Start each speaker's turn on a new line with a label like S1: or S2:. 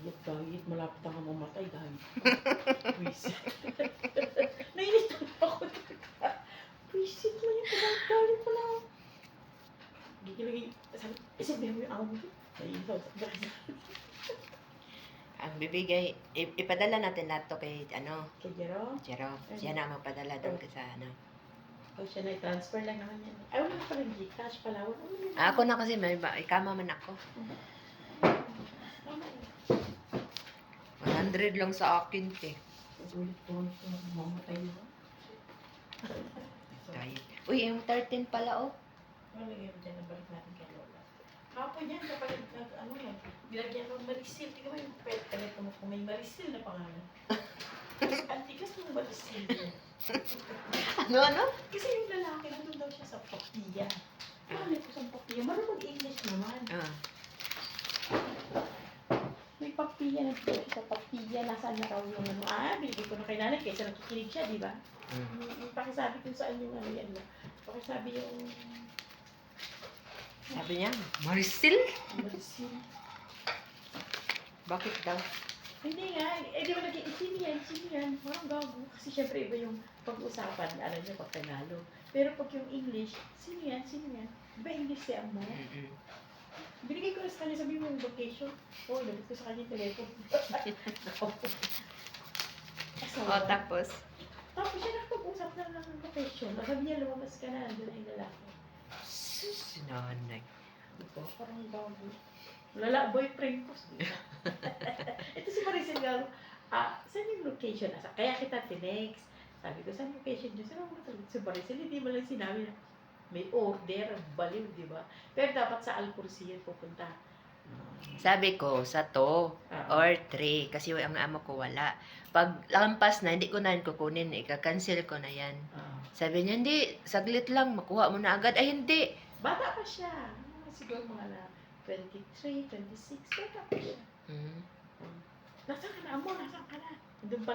S1: Ayok dahil malapit ang mamatay dahil. Wisit. Nainis na ako. Wisit mo yung pinagdali ko lang. Gigilagay. Sabi, isabihin mo yung amo ko. Nainis ako.
S2: Ang bibigay, ipadala natin lahat to kay, ano,
S1: Kay Jerome.
S2: Jero. Siya na magpadala doon ka sa, ano.
S1: O siya na i-transfer lang naman yan. Ay, wala pa rin Gcash pala. Wala wala yun.
S2: Ah, Ako na kasi, may ba, ikama man ako.
S1: Yun.
S2: 100 lang sa akin, te.
S1: Na.
S2: Tayo. Uy, yung 13 pala, oh.
S1: Malagay mo dyan, nabalik natin kay Lola. Kapag yan, kapag nag, ano yan, bilagyan mo Marisil. Tingnan mo yung pet, telepono ko may Marisil na pangalan. Antikas ng Marisil.
S2: Ano, ano?
S1: Kasi yung lalaki, nandun daw siya sa Papiya. Ano ko sa Papiya? Marunong mag-English naman.
S2: Ah.
S1: May Papiya, daw siya sa Papiya. Nasaan na raw yung ano? Ah, binigay ko na kay nanay kaysa nakikinig siya, di ba?
S2: Mm.
S1: Yung- yung Pakisabi kung saan yung ano yan. no? Pakisabi yung
S2: Sabi niya, Maricel?
S1: Marisil.
S2: Bakit daw?
S1: Hindi nga, eh di ba naging sino yan, sino yan, parang gago. Kasi syempre iba yung pag-usapan, alam niyo pag Tagalog. Pero pag yung English, sino yan, sino yan? Di ba English si Amo?
S2: Mm-mm.
S1: Binigay ko na sa kanya, sabi mo yung vacation. Oo, oh, nabit ko sa kanya yung telephone.
S2: O, tapos?
S1: Tapos siya nakapag-usap na lang ng vacation. Sabi niya, lumabas ka na, na yung lalaki.
S2: Sus, nanay.
S1: Diba? Parang gago. Lala, boyfriend ko. Ito si Maricel Gago. Ah, saan yung location? Kaya kita tinext. Sabi ko, saan location niyo? Saan mo Si Maricel, hindi mo lang sinabi na may order, baliw, di ba? Pero dapat sa Alcurcia pupunta.
S2: Sabi ko, sa to,
S1: Ah,
S2: or 3, kasi ang amo ko wala. Pag lampas na, hindi ko na kukunin, ika-cancel ko na yan.
S1: ah.
S2: Sabi niya, hindi, saglit lang, makuha mo na agad. Ay, hindi.
S1: Bata pa siya. Mga Siguro mga na 23, 26, bata pa siya.
S2: Hmm.
S1: Nasaan ka na, amo? Nasaan ka na? Doon pa